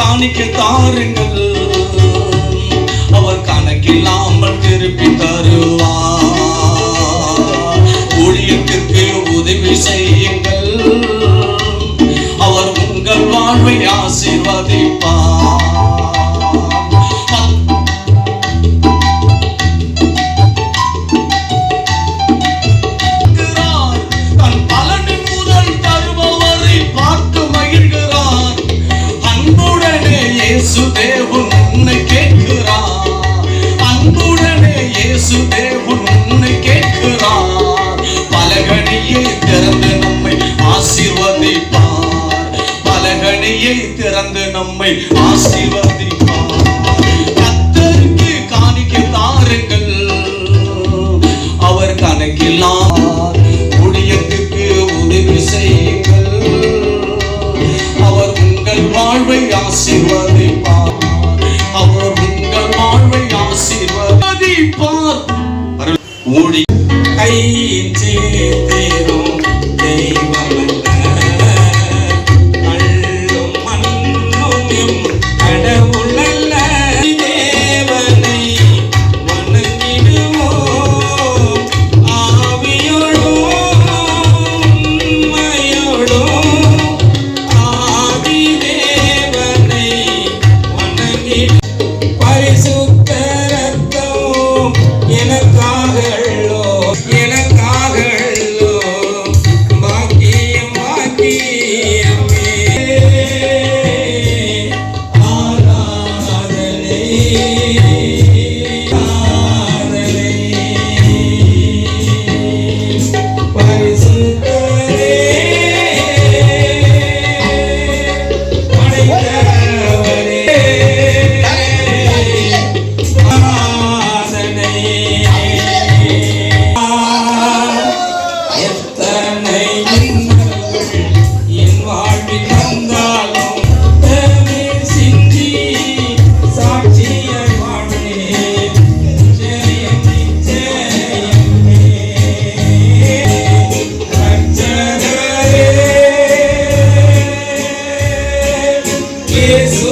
காணிக்க தாருங்கள். அவர் கணக்கில்லாமல் திருப்பி தருவார். ஊழியத்திற்கு உதவி செய்யுங்கள். அவர் உங்கள் வாழ்வை ஆசீர்வதிப்பார். பலகணியை திறந்து நம்மை ஆசீர்வதிப்பார். கத்தருக்கு காணிக்க தாருங்கள். அவர் கணக்கில்லார். முடியத்துக்கு உதவி செய்யுங்கள். அவர் உங்கள் வாழ்வை ஆசீர்வதிப்பார். அவர் உங்கள் வாழ்வை ஆசீர்வதிப்பார். ஊழி கையின் party too. Jesus.